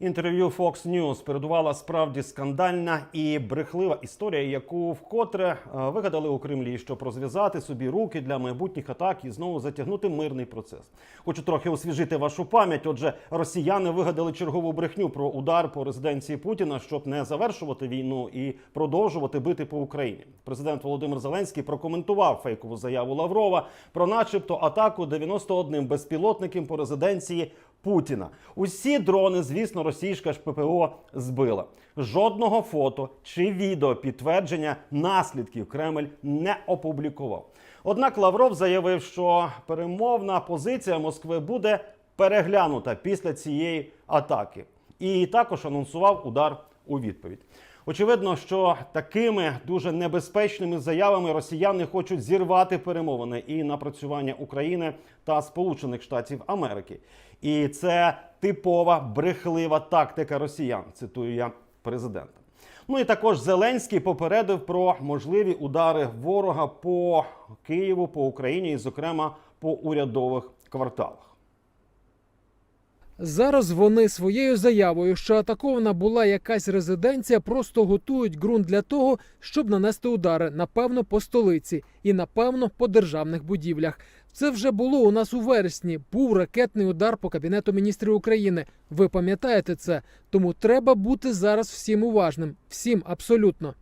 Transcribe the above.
Інтерв'ю Fox News передувала справді скандальна і брехлива історія, яку вкотре е, вигадали у Кремлі, щоб розв'язати собі руки для майбутніх атак і знову затягнути мирний процес. Хочу трохи освіжити вашу пам'ять. Отже, росіяни вигадали чергову брехню про удар по резиденції Путіна, щоб не завершувати війну і продовжувати бити по Україні. Президент Володимир Зеленський прокоментував фейкову заяву Лаврова про, начебто, атаку 91 безпілотником по резиденції Путіна. Усі дрони, звісно, російська ж ППО збила. Жодного фото чи відео підтвердження наслідків Кремль не опублікував. Однак Лавров заявив, що перемовна позиція Москви буде переглянута після цієї атаки, і також анонсував удар у відповідь. Очевидно, що такими дуже небезпечними заявами росіяни хочуть зірвати перемовини і напрацювання України та Сполучених Штатів Америки. І це типова брехлива тактика росіян. Цитую я президента. Ну і також Зеленський попередив про можливі удари ворога по Києву, по Україні, і, зокрема, по урядових кварталах. Зараз вони своєю заявою, що атакована була якась резиденція, просто готують ґрунт для того, щоб нанести удари, напевно, по столиці і напевно по державних будівлях. Це вже було у нас у вересні. Був ракетний удар по кабінету міністрів України. Ви пам'ятаєте це? Тому треба бути зараз всім уважним, всім абсолютно.